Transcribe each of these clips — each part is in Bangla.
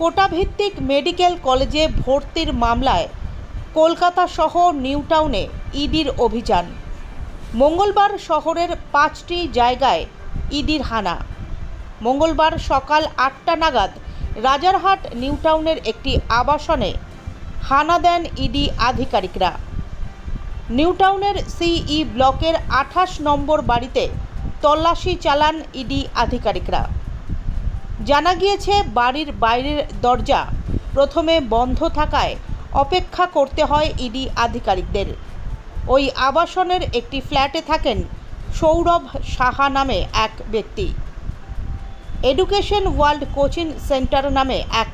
কোটাভিত্তিক মেডিকেল কলেজে ভর্তির মামলায় কলকাতা সহ নিউটাউনে ইডির অভিযান। মঙ্গলবার শহরের পাঁচটি জায়গায় ইডির হানা। মঙ্গলবার সকাল আটটা নাগাদ রাজারহাট নিউটাউনের একটি আবাসনে হানা দেন ইডি আধিকারিকরা। নিউটাউনের সিই ব্লকের আঠাশ নম্বর বাড়িতে তল্লাশি চালান ইডি আধিকারিকরা। জানা গিয়েছে, বাড়ির বাইরের দরজা প্রথমে বন্ধ থাকায় অপেক্ষা করতে হয় ইডি আধিকারিকদের। ওই আবাসনের একটি ফ্ল্যাটে থাকেন সৌরভ সাহা নামে এক ব্যক্তি। এডুকেশন ওয়ার্ল্ড কোচিং সেন্টার নামে এক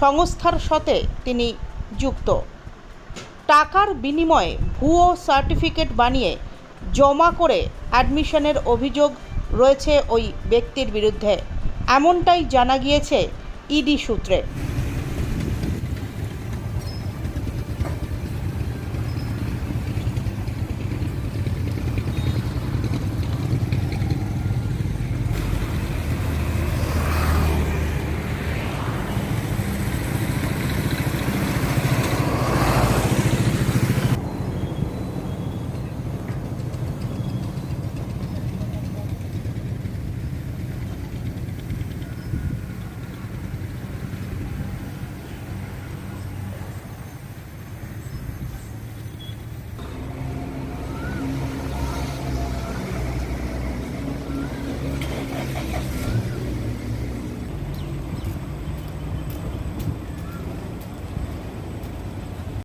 সংস্থার সাথে তিনি যুক্ত। টাকার বিনিময়ে ভুয়ো সার্টিফিকেট বানিয়ে জমা করে অ্যাডমিশনের অভিযোগ রয়েছে ওই ব্যক্তির বিরুদ্ধে। এমনটাই জানা গিয়েছে ইডি সূত্রে।